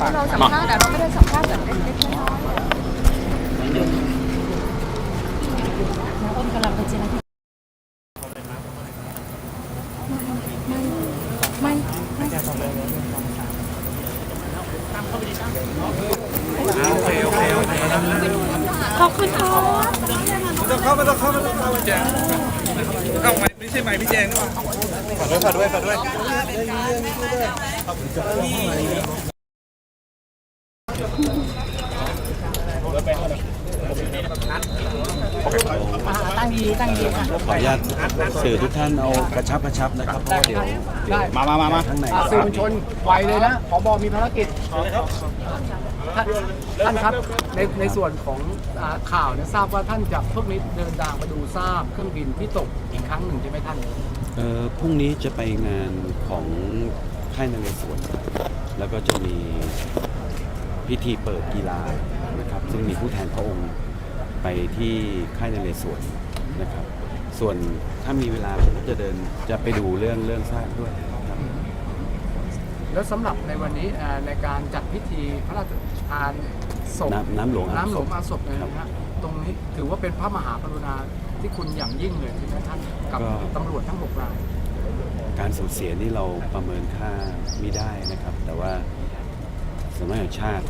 ฝากเราสัมภาษณ์อะเราไม่ได้สัมภาษณ์แบบเล็กๆน้อยๆโอเคโอเคโอเคขอบคุณค่ะไม่ต้องเข้าไม่ต้องเข้าไม่ต้องเข้าพี่แจงเข้าไหมไม่ใช่ไหมพี่แจงนี่หว่าฝากด้วยฝากด้วยฝากด้วย งดีตั้งดีค่ะขออนุญาตสื่อทุกท่านเอากระชับกระชับนะครับเพราะว่าเดี๋ยวเดี๋ยวมามามามาข้างในอะสื่อมวลชนไวเลยนะผบมีภารกิจท่านท่านครับในในส่วนของอ่าข่าวเนี่ยทราบว่าท่านจะพวกนี้เดินทางมาดูซากเครื่องบินที่ตกอีกครั้งหนึ่งใช่ไหมท่าน เอ่อพรุ่งนี้จะไปงานของค่ายนเรศวรแล้วก็จะมีพิธีเปิดกีฬานะครับซึ่งมีผู้แทนพระองค์ไปที่ค่ายนเรศวร นะครับ ส่วนถ้ามีเวลาผมก็จะเดินจะไปดูเรื่องเรื่องซากด้วยครับแล้วสำหรับในวันนี้อ่าในการจัดพิธีพระราชทานศพน้ำน้ำหลวงอาบศพน้ำหลวงอาบศพเนี่ยนะฮะตรงนี้ถือว่าเป็นพระมหากรุณาที่คุณอย่างยิ่งเลยใช่ไหมท่านกับตำรวจทั้งหกราย การสูญเสียนี่เราประเมินค่าไม่ได้นะครับ แต่ว่าสำนักงานแห่งชาติ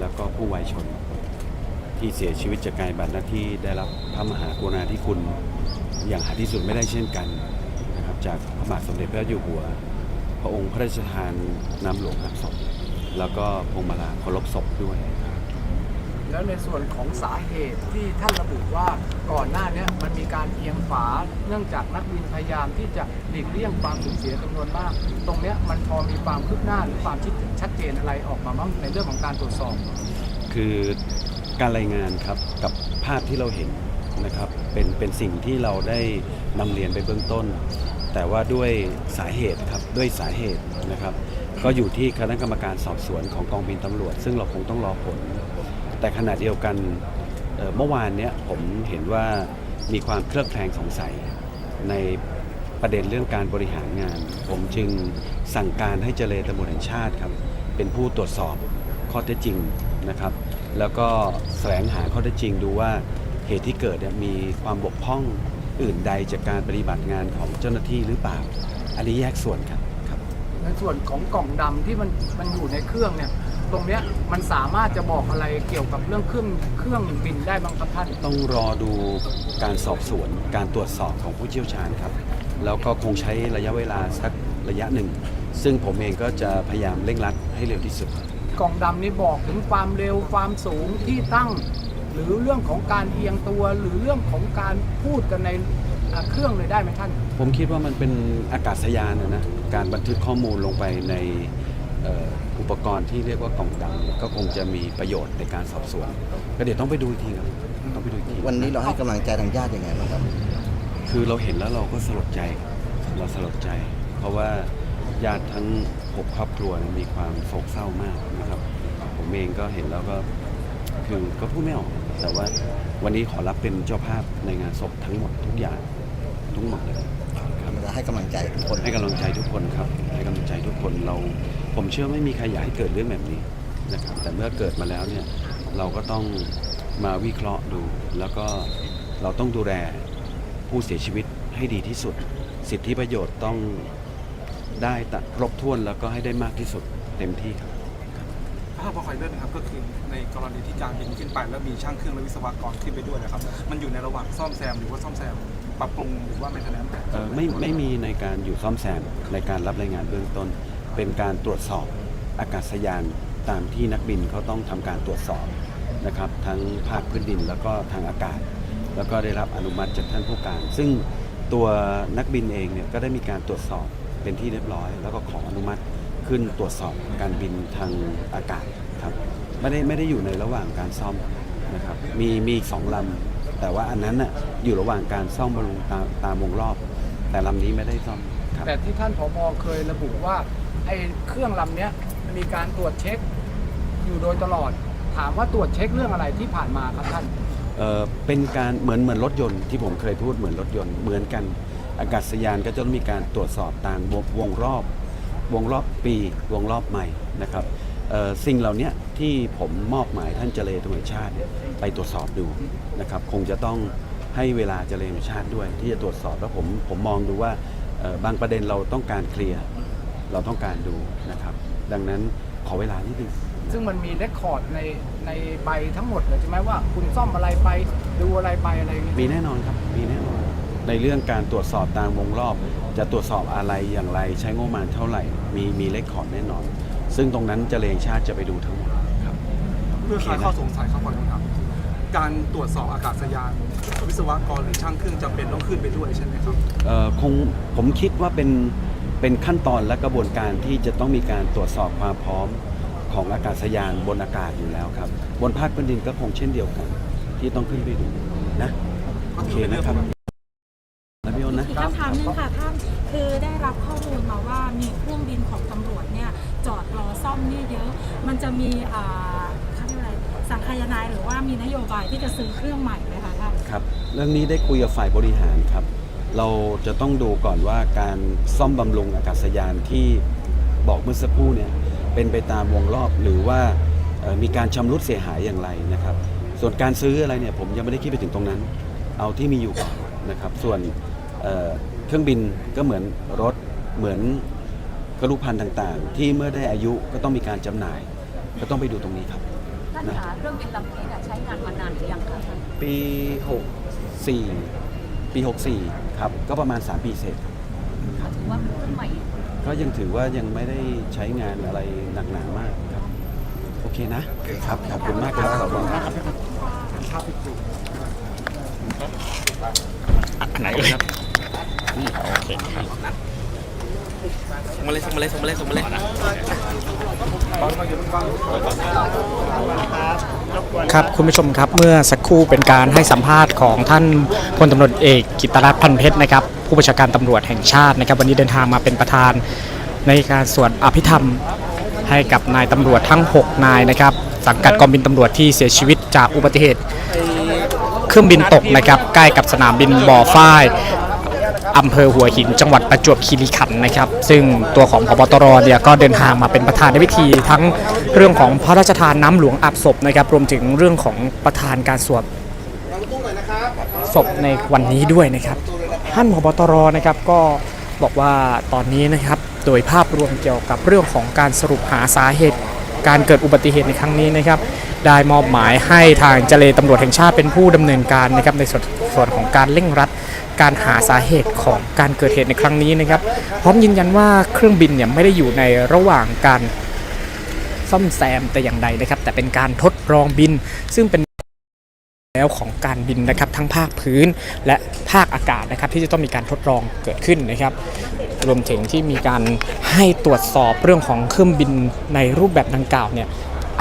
แล้วก็ผู้วายชน ที่เสียชีวิตจากการบัติหน้าที่ได้รับพระมหากรุณาธิคุณอย่างหาที่สุดไม่ได้เช่นกันนะครับจากพระบาทสมเด็จพระเจ้าอยู่หัว พระองค์พระราชทานน้ำหลวงอาบศพแล้วก็พวงมาลาเคารพศพด้วยแล้วในส่วนของสาเหตุที่ท่านระบุว่าก่อนหน้านี้มันมีการเอียงฝา เนื่องจากนักบินพยายามที่จะหลีกเลี่ยงความสูญเสียจำนวนมาก ตรงนี้มันพอมีความคืบหน้าหรือความชัดเจนอะไรออกมาบ้างในเรื่องของการตรวจสอบ คือ การรายงานครับกับภาพที่เราเห็นนะครับเป็นเป็นสิ่งที่เราได้นำเรียนไปเบื้องต้น แต่ว่าด้วยสาเหตุครับด้วยสาเหตุนะครับก็อยู่ที่คณะกรรมการสอบสวนของกองบินตำรวจ ซึ่งเราคงต้องรอผล แต่ขณะเดียวกันเอ่อเมื่อวานเนี้ยผมเห็นว่ามีความเคลือบแคลงสงสัยในประเด็นเรื่องการบริหารงาน ผมจึงสั่งการให้เจรตำรวจแห่งชาติครับเป็นผู้ตรวจสอบข้อเท็จจริงนะครับ แล้วก็แสวงหาข้อเท็จจริงดูว่าเหตุที่เกิดเนี่ยมีความบกพร่องอื่นใดจากการปฏิบัติงานของเจ้าหน้าที่หรือเปล่า อันนี้แยกส่วนครับครับ ในส่วนของกล่องดำที่มันมันอยู่ในเครื่องเนี่ย ตรงเนี้ยมันสามารถจะบอกอะไรเกี่ยวกับเรื่องเครื่องเครื่องบินได้บ้างครับท่าน ต้องรอดูการสอบสวนการตรวจสอบของผู้เชี่ยวชาญครับ แล้วก็คงใช้ระยะเวลาสักระยะหนึ่ง ซึ่งผมเองก็จะพยายามเร่งรัดให้เร็วที่สุด กล่องดำนี่บอกถึงความเร็วความสูงที่ตั้ง หรือเรื่องของการเอียงตัวหรือเรื่องของการพูดกันในอ่าเครื่องเลยได้ไหมท่าน ผมคิดว่ามันเป็นอากาศยานนะนะการบันทึกข้อมูลลงไปในเอ่ออุปกรณ์ที่เรียกว่ากล่องดำเนี่ยก็คงจะมีประโยชน์ในการสอบสวน ก็เดี๋ยวต้องไปดูอีกทีครับต้องไปดูอีกทีวันนี้เราให้กำลังใจทางญาติยังไงบ้างครับ คือเราเห็นแล้วเราก็สลดใจเราสลดใจ เพราะว่า ญาติทั้งหกครอบครัวเนี่ยมีความโศกเศร้ามากนะครับ ผมเองก็เห็นแล้วก็คือก็พูดไม่ออก แต่ว่าวันนี้ขอรับเป็นเจ้าภาพในงานศพทั้งหมดทุกอย่างทั้งหมดเลยครับเราให้กำลังใจทุกคนให้กำลังใจทุกคนครับ ให้กำลังใจทุกคนเรา ผมเชื่อไม่มีใครอยากให้เกิดเรื่องแบบนี้นะครับแต่เมื่อเกิดมาแล้วเนี่ยเราก็ต้องมาวิเคราะห์ดู แล้วก็เราต้องดูแลผู้เสียชีวิตให้ดีที่สุด สิทธิประโยชน์ต้อง ได้ตะครบถ้วนแล้วก็ให้ได้มากที่สุดเต็มที่ครับ ถ้าพอคอยเลื่อนนะครับก็คือในกรณีที่จานบินขึ้นไปแล้วมีช่างเครื่องและวิศวกรขึ้นไปด้วยนะครับ มันอยู่ในระหว่างซ่อมแซมหรือว่าซ่อมแซมปรับปรุงหรือว่าไม่ทันนั้นเอ่อไม่ไม่มีในการอยู่ซ่อมแซมในการรับรายงานเบื้องต้น เป็นการตรวจสอบอากาศยานตามที่นักบินเขาต้องทำการตรวจสอบนะครับ ทั้งภาคพื้นดินแล้วก็ทางอากาศ แล้วก็ได้รับอนุมัติจากท่านผู้การ ซึ่งตัวนักบินเองเนี่ยก็ได้มีการตรวจสอบ เป็นที่เรียบร้อย แล้วก็ขออนุมัติขึ้นตรวจสอบการบินทางอากาศครับไม่ได้ไม่ได้อยู่ในระหว่างการซ่อมนะครับมีมีอีกสองลำแต่ว่าอันนั้นน่ะอยู่ระหว่างการซ่อมบำรุงตามตามวงรอบ แต่ลำนี้ไม่ได้ซ่อมครับแต่ที่ท่านผบเคยระบุว่าไอ้เครื่องลำเนี้ยมีการตรวจเช็คอยู่โดยตลอด ถามว่าตรวจเช็คเรื่องอะไรที่ผ่านมาครับท่านเอ่อเป็นการเหมือนเหมือนรถยนต์ที่ผมเคยพูดเหมือนรถยนต์เหมือนกัน อากาศยานก็จะต้องมีการตรวจสอบตามวงวงรอบ วงรอบปี วงรอบใหม่นะครับเอ่อสิ่งเหล่านี้ที่ผมมอบหมายท่านเจเลตำรวจแห่งชาติเนี่ยไปตรวจสอบดูนะครับ คงจะต้องให้เวลาเจเลตำรวจแห่งชาติด้วย ที่จะตรวจสอบแล้วผมผมมองดูว่าเอ่อบางประเด็นเราต้องการเคลียร์เราต้องการดูนะครับ ดังนั้นขอเวลานิดนึงซึ่งมันมีเรคคอร์ดในในใบทั้งหมดเลยใช่ไหมว่าคุณซ่อมอะไรไปดูอะไรไปอะไรอย่างเงี้ยมีแน่นอนครับมีแน่นอน ในเรื่องการตรวจสอบตามวงรอบ จะตรวจสอบอะไรอย่างไรใช้งบประมาณเท่าไหร่ มีมีเลขขอร์ดแน่นอน ซึ่งตรงนั้นเจเลงชาติจะไปดูทั้งหมดครับเพื่อคลายข้อสงสัยครับขอคำถามการตรวจสอบอากาศยาน วิศวกรหรือช่างเครื่องจำเป็นต้องขึ้นไปด้วยใช่ไหมครับเอ่อคงผมคิดว่าเป็นเป็นขั้นตอนและกระบวนการที่จะต้องมีการตรวจสอบความพร้อมของอากาศยานบนอากาศอยู่แล้วครับ บนภาคพื้นดินก็คงเช่นเดียวกัน ที่ต้องขึ้นไปดูนะโอเคนะครับนะพี่อ้นนะ อีกคำถามหนึงค่ะท่าน คือได้รับข้อมูลมาว่ามีเครื่องบินของตำรวจเนี่ยจอดรอซ่อมเนี่ยเยอะ มันจะมีอ่าเขาเรียกอะไรสังคายนายหรือว่ามีนโยบายที่จะซื้อเครื่องใหม่ไหมคะท่าน ครับเรื่องนี้ได้คุยกับฝ่ายบริหารครับ เราจะต้องดูก่อนว่าการซ่อมบำรุงอากาศยานที่บอกเมื่อสักครู่เนี่ยเป็นไปตามวงรอบหรือว่าเอ่อมีการชำรุดเสียหายอย่างไรนะครับ ส่วนการซื้ออะไรเนี่ยผมยังไม่ได้คิดไปถึงตรงนั้น เอาที่มีอยู่ก่อนนะครับ ส่วนเอ่อ เครื่องบินก็เหมือนรถเหมือนกรุพันธ์ต่างๆ ที่เมื่อได้อายุก็ต้องมีการจำหน่าย ก็ต้องไปดูตรงนี้ครับ ท่านคะเครื่องบินลำนี้เนี่ยใช้งานมานานหรือยังคะท่านปี 64 ปี 64 ครับ ก็ประมาณ 3 ปีเสร็จ ถือว่าเป็นรุ่นใหม่ก็ยังถือว่ายังไม่ได้ใช้งานอะไรหนักหนามากครับ โอเคนะ ครับ ขอบคุณมากครับขอบคุณครับ ส่งมาเลยส่งมาเลยส่งมาเลยส่งมาเลยครับคุณผู้ชมครับเมื่อสักครู่เป็นการให้สัมภาษณ์ของท่านพลตำรวจเอกกิตรัตน์พันเพชรนะครับ ผู้บัญชาการตำรวจแห่งชาตินะครับ วันนี้เดินทางมาเป็นประธานในการสวดอภิธรรมให้กับนายตำรวจทั้ง 6 นายนะครับ สังกัดกองบินตำรวจที่เสียชีวิตจากอุบัติเหตุ เครื่องบินตกนะครับ ใกล้กับสนามบินบ่อฝ้าย อำเภอหัวหินจังหวัดประจวบคีรีขันธ์นะครับ ซึ่งตัวของพบตรเนี่ยก็เดินทางมาเป็นประธานในพิธีทั้งเรื่องของพระราชทานน้ำหลวงอาบศพนะครับ รวมถึงเรื่องของประธานการสวดศพในวันนี้ด้วยนะครับ ท่านพบตรนะครับก็บอกว่าตอนนี้นะครับโดยภาพรวมเกี่ยวกับเรื่องของการสรุปหาสาเหตุการเกิดอุบัติเหตุในครั้งนี้นะครับ ได้มอบหมายให้ทางเจเลตำรวจแห่งชาติเป็นผู้ดำเนินการนะครับในส่วนส่วนของการเร่งรัดการหาสาเหตุของการเกิดเหตุในครั้งนี้นะครับ พร้อมยืนยันว่าเครื่องบินเนี่ยไม่ได้อยู่ในระหว่างการซ่อมแซมแต่อย่างใดนะครับ แต่เป็นการทดลองบิน ซึ่งเป็นแล้วของการบินนะครับทั้งภาคพื้นและภาคอากาศนะครับ ที่จะต้องมีการทดลองเกิดขึ้นนะครับ รวมถึงที่มีการให้ตรวจสอบเรื่องของเครื่องบินในรูปแบบดังกล่าวเนี่ย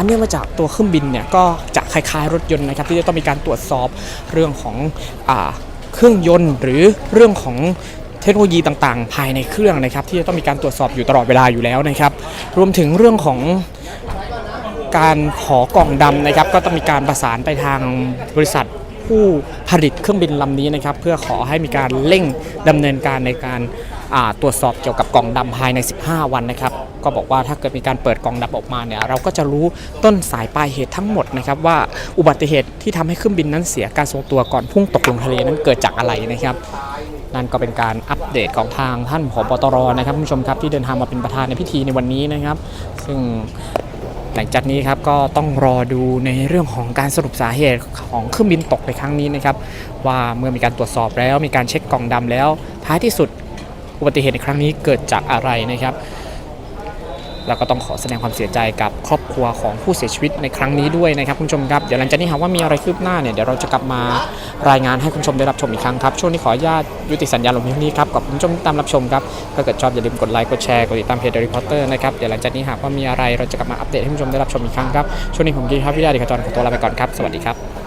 อันเนื่องมาจากตัวเครื่องบินเนี่ยก็จะคล้ายๆรถยนต์นะครับที่จะต้องมีการตรวจสอบเรื่องของอเครื่องยนต์ หรือเรื่องของเทคโนโลยีต่างๆ ภายในเครื่องนะครับ ที่จะต้องมีการตรวจสอบอยู่ตลอดเวลาอยู่แล้วนะครับ รวมถึงเรื่องของการขอกล่องดำนะครับ ก็ต้องมีการประสานไปทางบริษัทผู้ผลิตเครื่องบินลำนี้นะครับ เพื่อขอให้มีการเร่งดำเนินการในการ ตรวจสอบเกี่ยวกับกล่องดำภายใน 15 วันนะครับ ก็บอกว่าถ้าเกิดมีการเปิดกล่องดำออกมาเนี่ยเราก็จะรู้ต้นสายปลายเหตุทั้งหมดนะครับว่าอุบัติเหตุที่ทำให้เครื่องบินนั้นเสียการทรงตัวก่อนพุ่งตกลงทะเลนั้นเกิดจากอะไรนะครับนั่นก็เป็นการอัปเดตของทางท่านผบตรนะครับคุณผู้ชมครับที่เดินทางมาเป็นประธานในพิธีในวันนี้นะครับ ซึ่งหลังจากนี้ครับก็ต้องรอดูในเรื่องของการสรุปสาเหตุของเครื่องบินตกในครั้งนี้นะครับ ว่าเมื่อมีการตรวจสอบแล้วมีการเช็คกล่องดำแล้ว ท้ายที่สุด อุบัติเหตุในครั้งนี้เกิดจากอะไรนะครับแล้วก็ต้องขอแสดงความเสียใจกับครอบครัวของผู้เสียชีวิตในครั้งนี้ด้วยนะครับคุณผู้ชมครับเดี๋ยวหลังจากนี้หากว่ามีอะไรคืบหน้าเนี่ยเดี๋ยวเราจะกลับมารายงานให้คุณผู้ชมได้รับชมอีกครั้งครับช่วงนี้ขออนุญาตยุติสัญญาลงเพียงนี้ครับกับคุณผู้ชมตามรับชมครับถ้าเกิดชอบอย่าลืมกดไลค์กดแชร์กดติดตามเพจ The Reporter นะครับเดี๋ยวหลังจากนี้หากว่ามีอะไรเราจะกลับมาอัปเดตให้คุณผู้ชมได้รับชมอีกครั้งครับช่วงนี้ผมกินครับวิทยาดิขจรขอตัวลาไปก่อนครับสวัสดีครับ